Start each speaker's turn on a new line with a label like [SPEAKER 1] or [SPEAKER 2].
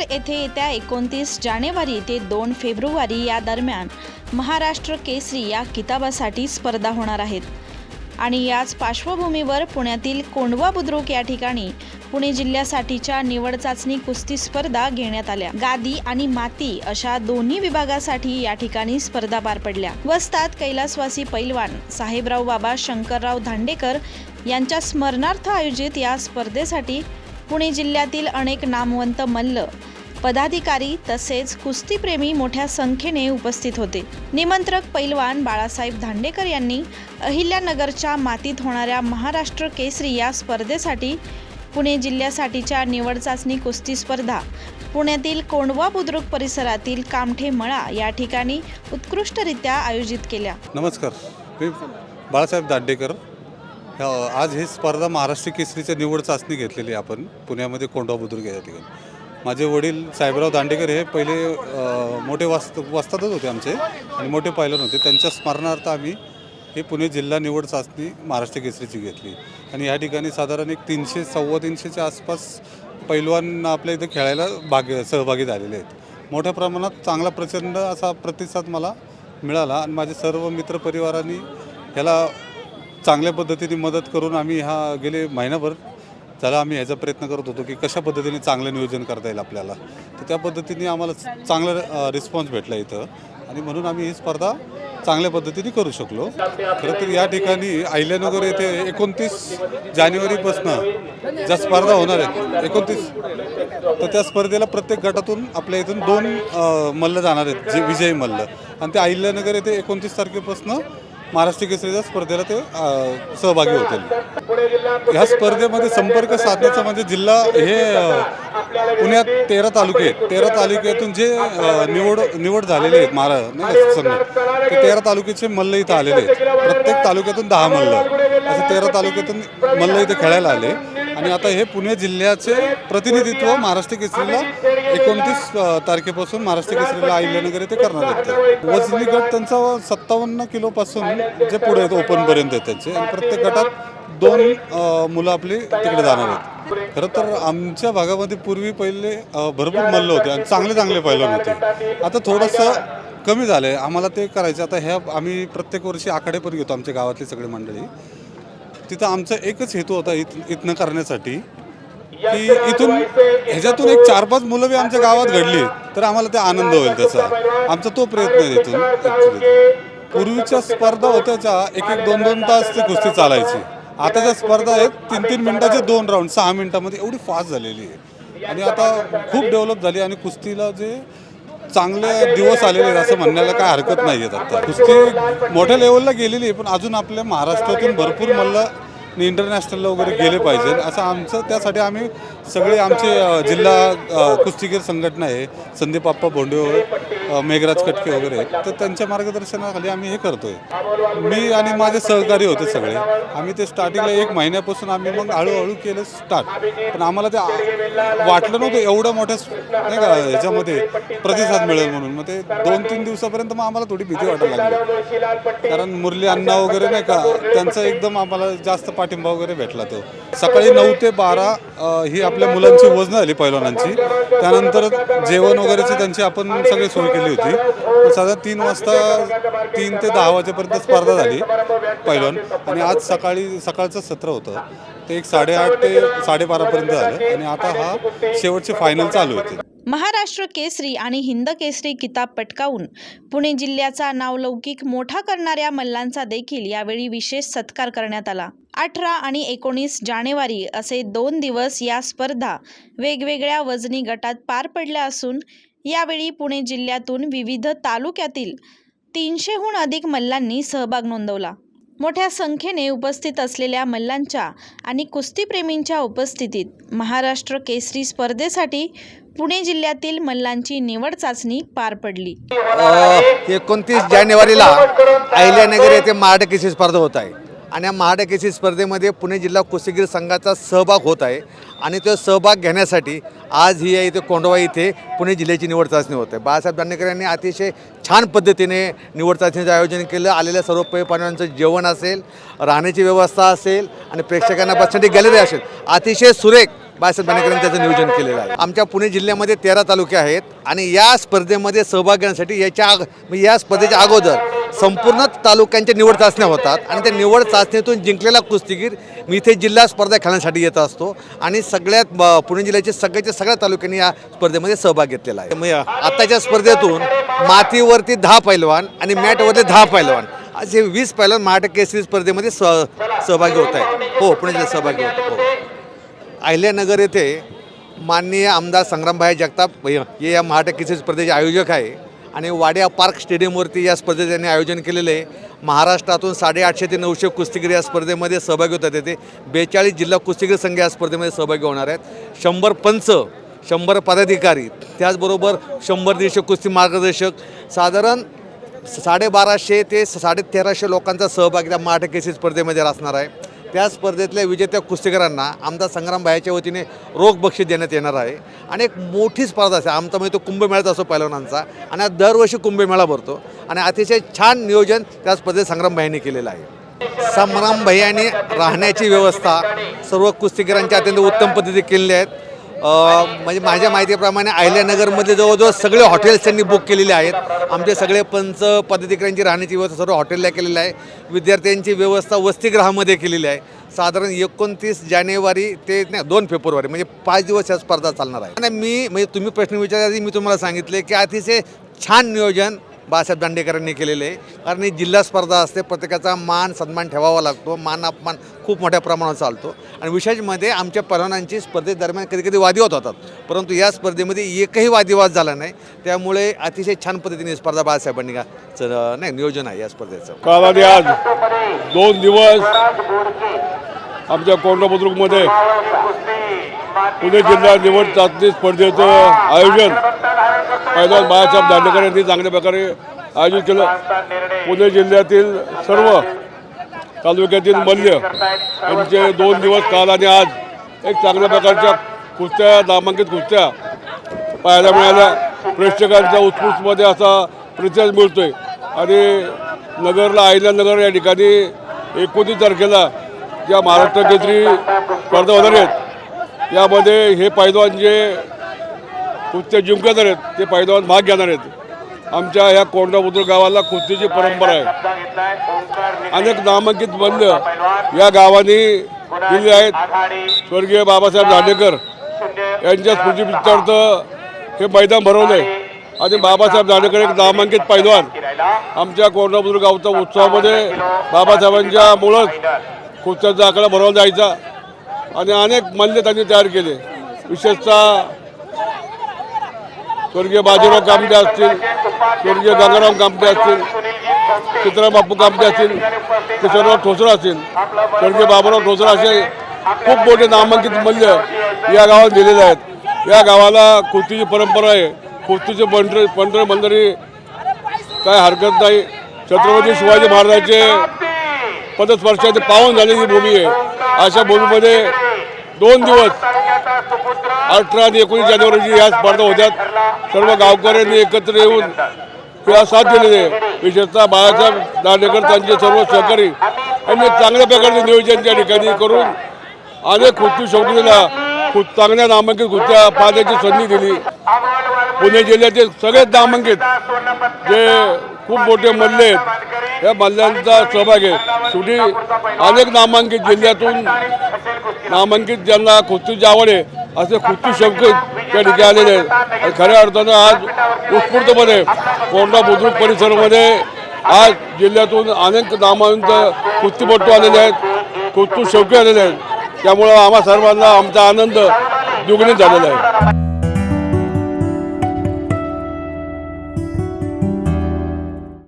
[SPEAKER 1] येथे येत्या एकोणतीस जानेवारी ते दोन फेब्रुवारी या दरम्यान महाराष्ट्र केसरी या किताबासाठी स्पर्धा होणार आहेत. आणि याच पार्श्वभूमीवर पुण्यातील कोंडवा बुद्रुक या ठिकाणी पुणे जिल्ह्यासाठीच्या निवड चाचणी कुस्ती स्पर्धा घेण्यात आल्या. गादी आणि माती अशा दोन्ही विभागासाठी या ठिकाणी स्पर्धा पार पडल्या. वस्तात कैलासवासी पैलवान साहेबराव बाबा शंकरराव धांडेकर यांच्या स्मरणार्थ आयोजित या स्पर्धेसाठी पुणे जिल्ह्यातील अनेक नामवंत मल्ल पदाधिकारी तसेच कुस्तीप्रेमी मोठ्या संख्येने उपस्थित होते. निमंत्रक पैलवान बाळासाहेब धांडेकर यांनी अहिल्यानगरच्या मातीत होणाऱ्या महाराष्ट्र केसरी या स्पर्धेसाठी पुणे जिल्ह्यासाठीच्या निवड चाचणी कुस्ती स्पर्धा पुण्यातील कोंडवा बुद्रुक परिसरातील कामठे मळा या ठिकाणी उत्कृष्टरित्या आयोजित केल्या.
[SPEAKER 2] नमस्कार. मी बाळासाहेब दांडेकर हो, आज ही स्पर्धा महाराष्ट्र केसरीच्या निवड चाचणी घेतलेली आहे आपण. पुण्यामध्ये कोंडवा बुद्रुक या ठिकाणी. माझे वडील साहेबराव दांडेकर हे पहिले मोठे वास्त वस्तातच होते आमचे आणि मोठे पायलन होते. त्यांच्या स्मरणार्थ आम्ही ही पुणे जिल्हा निवड चाचणी महाराष्ट्र केसरीची घेतली. आणि या ठिकाणी साधारण एक तीनशे सव्वा तीनशेच्या आसपास पैलवान आपल्या इथं खेळायला भाग सहभागी झालेले आहेत. मोठ्या प्रमाणात चांगला प्रचंड असा प्रतिसाद मला मिळाला आणि माझे सर्व मित्रपरिवारांनी ह्याला चांगल्या पद्धतीने मदत करून आम्ही हा गेले महिनाभर त्याला आम्ही ह्याचा प्रयत्न करत होतो की कशा पद्धतीने चांगलं नियोजन करता येईल आपल्याला. तर त्या पद्धतीने आम्हाला चांगला रिस्पॉन्स भेटला इथं. आणि म्हणून आम्ही ही स्पर्धा चांगल्या पद्धतीने करू शकलो. खरं तर या ठिकाणी अहिल्यानगर येथे एकोणतीस जानेवारीपासनं ज्या स्पर्धा होणार आहेत एकोणतीस तर त्या स्पर्धेला प्रत्येक गटातून आपल्या इथून दोन मल्ल जाणार आहेत जे विजयी मल्ल. आणि ते आहिल्यानगर येथे एकोणतीस तारखेपासनं महाराष्ट्र केसरीच्या स्पर्धेला ते सहभागी होतील. ह्या स्पर्धेमध्ये संपर्क साधण्याचा म्हणजे जिल्हा हे पुण्यात तेरा तालुके आहेत. तेरा तालुक्यातून जे निवड निवड झालेले आहेत महारा नाही संघ ते तेरा तालुक्याचे मल्ल इथं आलेले आहेत. प्रत्येक तालुक्यातून दहा मल्ल. असे तेरा तालुक्यातून मल्ल इथे खेळायला आले. आणि आता हे पुणे जिल्ह्याचे प्रतिनिधित्व महाराष्ट्र केसरीला एकोणतीस तारखेपासून महाराष्ट्र केसरीला अहिल्यानगर येथे करणार आहेत वजनी गट त्यांचा सत्तावन्न किलोपासून जे पुढे आहेत ओपनपर्यंत आहेत त्यांचे. आणि प्रत्येक गटात दोन मुलं आपली तिकडे जाणार आहेत. खरं तर आमच्या भागामध्ये पूर्वी पहिले भरपूर मल्ल होते आणि चांगले चांगले पैलवान होते. आता थोडंसं कमी झालं आहे आम्हाला ते करायचं आता ह्या आम्ही प्रत्येक वर्षी आखाडे पण घेतो आमच्या गावातली सगळी मंडळी. तिथं आमचा एकच हेतू होता इथ इथनं करण्यासाठी की इथून ह्याच्यातून एक चार पाच मुलं बी आमच्या गावात घडली तर आम्हाला ते आनंद होईल त्याचा. आमचा तो प्रयत्न आहे इथून ॲक्च्युली पूर्वीच्या स्पर्धा होत्याच्या एक एक दोन दोन तास ती कुस्ती चालायची. आताच्या स्पर्धा आहेत तीन तीन मिनिटाचे दोन राऊंड सहा मिनिटामध्ये एवढी फास्ट झालेली आहे. आणि आता खूप डेव्हलप झाली आणि कुस्तीला जे चांगले दिवस आलेले आहेत असं म्हणण्याला काय हरकत नाही आहेत आता. कुस्ती मोठ्या लेवलला गेलेली आहे पण अजून आपल्या महाराष्ट्रातून भरपूर मल्ल इंटरनॅशनलला वगैरे गेले पाहिजे. असं आमचं त्यासाठी आम्ही सगळे आमचे जिल्हा कुस्तीगीर संघटना आहे संदीप आप्पा भोंडे मेघराज कटके वगैरे आहेत. तर त्यांच्या मार्गदर्शनाखाली आम्ही हे करतोय. मी आणि माझे सहकारी होते सगळे. आम्ही ते स्टार्टिंगला एक महिन्यापासून आम्ही मग हळूहळू केलं स्टार्ट पण आम्हाला ते वाटलं नव्हतं एवढं मोठ्या नाही का ह्याच्यामध्ये प्रतिसाद मिळेल म्हणून. मग ते दोन तीन दिवसापर्यंत मग आम्हाला थोडी भीती वाटायला लागली. कारण मुरली अण्णा वगैरे नाही का त्यांचा एकदम आम्हाला जास्त पाठिंबा वगैरे भेटला तो. सकाळी नऊ ते बारा ही आपल्या मुलांची वजनं झाली पैलवानांची त्यानंतर जेवण वगैरेची त्यांची आपण सगळी सोय केली होती. साधारण तीन वाजता तीन ते दहा वाजेपर्यंत स्पर्धा झाली पैलवान आणि आज सकाळी सकाळचं सत्र होतं. ते एक साडेआठ ते साडेबारापर्यंत झालं. आणि आता हा शेवटचे फायनल चालू होते.
[SPEAKER 1] महाराष्ट्र केसरी आणि हिंद केसरी किताब पटकावून पुणे जिल्ह्याचा नावलौकिक मोठा करणाऱ्या मल्लांचा देखील यावेळी विशेष सत्कार करण्यात आला. अठरा आणि एकोणीस जानेवारी असे दोन दिवस या स्पर्धा वेगवेगळ्या वजनी गटात पार पडल्या असून यावेळी पुणे जिल्ह्यातून विविध तालुक्यातील तीनशेहून अधिक मल्लांनी सहभाग नोंदवला. मोठ्या संख्येने उपस्थित असलेल्या मल्लांच्या आणि कुस्तीप्रेमींच्या उपस्थितीत महाराष्ट्र केसरी स्पर्धेसाठी पुणे जिल्ह्यातील मल्लांची निवड चाचणी पार पडली.
[SPEAKER 3] एकोणतीस जानेवारीला अहिल्यानगर येथे महाराष्ट्र केसरी स्पर्धा होत आहे. आणि या महाड स्पर्धेमध्ये पुणे जिल्हा कुस्तीगीर संघाचा सहभाग होत आहे. आणि तो सहभाग घेण्यासाठी आज ही आहे इथे कोंडवा इथे पुणे जिल्ह्याची निवड चाचणी होत आहे. बाळासाहेब दांडेकर यांनी अतिशय छान पद्धतीने निवड चाचणीचं आयोजन केलं. आलेल्या सर्व पैलवानांचं जेवण असेल राहण्याची व्यवस्था असेल आणि प्रेक्षकांना बसण्याची गॅलरी असेल. अतिशय सुरेख बाळासाहेब दांडेकरांनी त्याचं नियोजन केलेलं आहे. आमच्या पुणे जिल्ह्यामध्ये तेरा तालुके आहेत आणि या स्पर्धेमध्ये सहभाग घेण्यासाठी याच्या आग या स्पर्धेच्या अगोदर संपूर्ण तालुक्यांच्या निवड चाचण्या होतात आणि त्या निवड चाचणीतून जिंकलेला कुस्तीगीर मी इथे जिल्हा स्पर्धा खेळण्यासाठी येत असतो आणि सगळ्यात पुणे जिल्ह्याचे सगळ्याच्या सगळ्या तालुक्यांनी या स्पर्धेमध्ये सहभाग घेतलेला आहे. म्हणजे आत्ताच्या स्पर्धेतून मातीवरती दहा पैलवान आणि मॅटवरती दहा पैलवान असे वीस पैलवान महाराष्ट्र केसरी स्पर्धेमध्ये सह सहभागी होत आहेत. हो पुणे जिल्ह्यात सहभागी होत हो. अहिल्यानगर येथे माननीय आमदार संग्रामभाई जगताप हे हे या महाराष्ट्र केसरी स्पर्धेचे आयोजक आहे. आणि वाड्या पार्क स्टेडियमवरती या स्पर्धेत त्यांनी आयोजन केलेलं आहे. महाराष्ट्रातून साडेआठशे ते नऊशे कुस्तीगीर या स्पर्धेमध्ये सहभागी होतात. येथे बेचाळीस जिल्हा कुस्तीगीर संघ या स्पर्धेमध्ये सहभागी होणार आहेत. शंभर पंच शंभर पदाधिकारी त्याचबरोबर शंभर दीडशे कुस्ती मार्गदर्शक साधारण साडेबाराशे ते साडे तेराशे लोकांचा सहभाग त्या मराठा केसी स्पर्धेमध्ये असणार आहे. त्या स्पर्धेतल्या विजेत्या कुस्तीगरांना आमदार संग्राम भायाच्या वतीने रोख बक्षीस देण्यात येणार आहे. आणि एक मोठी स्पर्धा असते आमचा म्हणजे तो कुंभमेळाच असतो पैलवानांचा आणि दरवर्षी कुंभमेळा भरतो. आणि अतिशय छान नियोजन त्या स्पर्धेत संग्राम भाईने केलेलं आहे. संग्राम भैयाने राहण्याची व्यवस्था सर्व कुस्तीगरांच्या अत्यंत उत्तम पद्धती केलेली आहेत. म्हणजे माझ्या माहितीप्रमाणे अहिल्यानगरमध्ये जवळजवळ सगळे हॉटेल्स त्यांनी बुक केलेले आहेत. आमचे सगळे पंच पदाधिकाऱ्यांची राहण्याची व्यवस्था सर्व हॉटेलला केलेली आहे. विद्यार्थ्यांची व्यवस्था वसतिगृहामध्ये केलेली आहे. साधारण एकोणतीस जानेवारी ते नाही दोन फेब्रुवारी म्हणजे पाच दिवस या स्पर्धा चालणार आहे. आणि मी म्हणजे तुम्ही प्रश्न विचारायची मी तुम्हाला सांगितले की अतिशय छान नियोजन बाळासाहेब दांडेकरांनी केलेले आहे. कारण ही जिल्हा स्पर्धा असते प्रत्येकाचा मान सन्मान ठेवावा लागतो मान अपमान खूप मोठ्या प्रमाणात चालतो. आणि विशेषमध्ये आमच्या परवानांची स्पर्धेदरम्यान कधी कधी होतात. परंतु या स्पर्धेमध्ये एकही वादिवाद झाला नाही. त्यामुळे अतिशय छान पद्धतीने स्पर्धा बाळासाहेबांनी नाही नियोजन आहे या स्पर्धेचं.
[SPEAKER 4] काल आज. दोन दिवस आमच्या कोंडा बुद्रुकमध्ये पुणे जिल्हा निवड चाचणी स्पर्धेचं आयोजन. पैलवान बाळासाहेब दांडेकर यांनी चांगल्या प्रकारे आयोजित केलं. पुणे जिल्ह्यातील सर्व तालुक्यातील मल्ल यांचे दोन दिवस काल आणि आज एक चांगल्या प्रकारच्या कुस्त्या नामांकित कुस्त्या पाहायला मिळाल्या. प्रेक्षकांचा उत्स्फूर्तमध्ये असा प्रतिसाद मिळतोय. आणि नगरला अहिल्यानगर या ठिकाणी एकोणतीस तारखेला ज्या महाराष्ट्र केसरी स्पर्धा होणार आहेत यामध्ये हे पैलवान जे कुस्त्या जिंकणार आहेत ते पैदावान भाग घेणार आहेत. आमच्या ह्या कोंडाबुद्रुल गावाला कुस्तीची परंपरा आहे. अनेक नामांकित बंद या गावाने दिले आहेत. स्वर्गीय बाबासाहेब जाडेकर यांच्या स्मृतीप्रित्यर्थ हे मैदान भरवलं आहे आणि बाबासाहेब जाडेकर एक नामांकित पैलवान. आमच्या कोंडापूर गावच्या उत्सवामध्ये बाबासाहेबांच्या मुळंच कुस्त्याचा आकडा भरवला जायचा. आणि अनेक मल्ले त्यांनी तयार केले. विशेषतः स्वर्गीय बाजीराव कामटे असतील स्वर्गीय गंगाराम कामटे असतील चित्राम बापू कामटे असतील किशोरराव ठोसरा असतील स्वर्गीय बाबूराव ठोसरा असे खूप मोठे नामांकित मल्ल या गावात दिलेले आहेत. या गावाला कुस्तीची परंपरा आहे. कुस्तीचे पंढरे पंढरे मंदिरी काय हरकत नाही. छत्रपती शिवाजी महाराजांचे पदस्पर्शाचे पावन झालेली भूमी आहे. अशा भूमीमध्ये दोन दिवस. अठरा आणि एकोणीस जानेवारी रोजी या स्पर्धा होत्यात सर्व गावकऱ्यांनी एकत्र येऊन या साथ दिलेली आहे विशेषतः बाळासाहेब दांडेकर त्यांचे सर्व सहकारी यांनी चांगल्या प्रकारचे नियोजन त्या ठिकाणी करून अनेक कुस्ती शौकीला खूप चांगल्या नामांकित कुस्त्या पाहण्याची संधी दिली. पुणे जिल्ह्याचे सगळेच नामांकित जे खूप मोठे मल्ले आहेत. या मल्ल्यांचा सहभाग आहे शेवटी अनेक नामांकित जिल्ह्यातून नामांकित ज्यांना कुस्तीची आवड आहे असे कुस्ती शौकीत त्या ठिकाणी आलेले आहेत. आणि खऱ्या अर्थानं आज उत्स्फूर्तपणे कोंडा बुद्रुक परिसरामध्ये आज जिल्ह्यातून अनेक नामांत कुस्तीपट्टू आलेले आहेत कुस्ती शौकी आलेले आहेत. त्यामुळं आम्हा सर्वांना आमचा आनंद द्विगुणित झालेला आहे.